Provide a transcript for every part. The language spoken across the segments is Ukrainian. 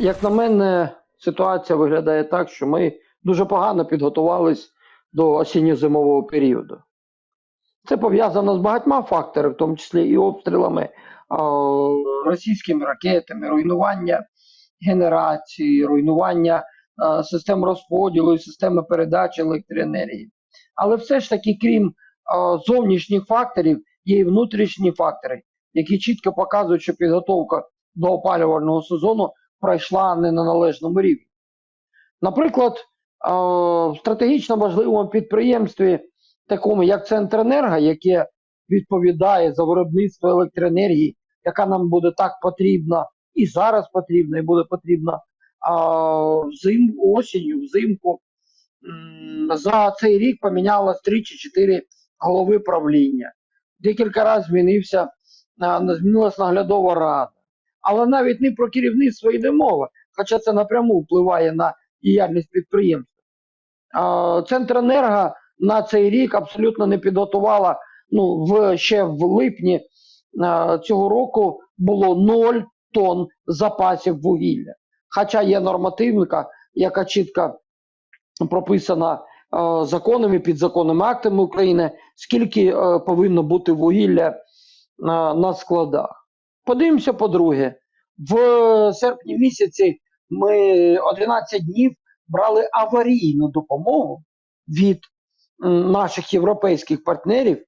як на мене, ситуація виглядає так, що ми дуже погано підготувались до осінньо-зимового періоду. Це пов'язано з багатьма факторами, в тому числі і обстрілами, російськими ракетами, руйнування генерації, руйнування систем розподілу і системи передачі електроенергії. Але все ж таки, крім зовнішніх факторів, є і внутрішні фактори, які чітко показують, що підготовка до опалювального сезону пройшла не на належному рівні. Наприклад, е, в стратегічно важливому підприємстві, такому як Центренерго, яке відповідає за виробництво електроенергії, яка нам буде так потрібна і зараз потрібна, і буде потрібна взим, осінню, взимку. За цей рік помінялось 3 чи 4 голови правління. Декілька разів змінився, змінилась наглядова рада. Але навіть не про керівництво йде мова, хоча це напряму впливає на діяльність підприємства. Центренерго на цей рік абсолютно не підготувала. Ну, в, ще в липні цього року було 0 тонн запасів вугілля. Хоча є нормативника, яка чітко прописана законами, підзаконними актами України, скільки повинно бути вугілля на складах. Подивимося, по-друге, в серпні місяці ми 11 днів брали аварійну допомогу від наших європейських партнерів.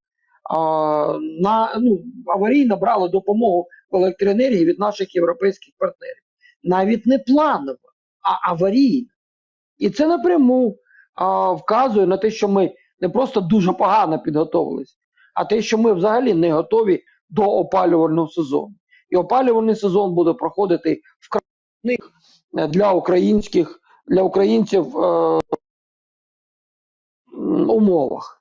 А, на, ну, аварійно брали допомогу в електроенергії від наших європейських партнерів. Навіть не планово, а аварійно. І це напряму а, вказує на те, що ми не просто дуже погано підготовилися, а те, що ми взагалі не готові до опалювального сезону. І опалювальний сезон буде проходити в крайних е, для українських для українців е, умовах.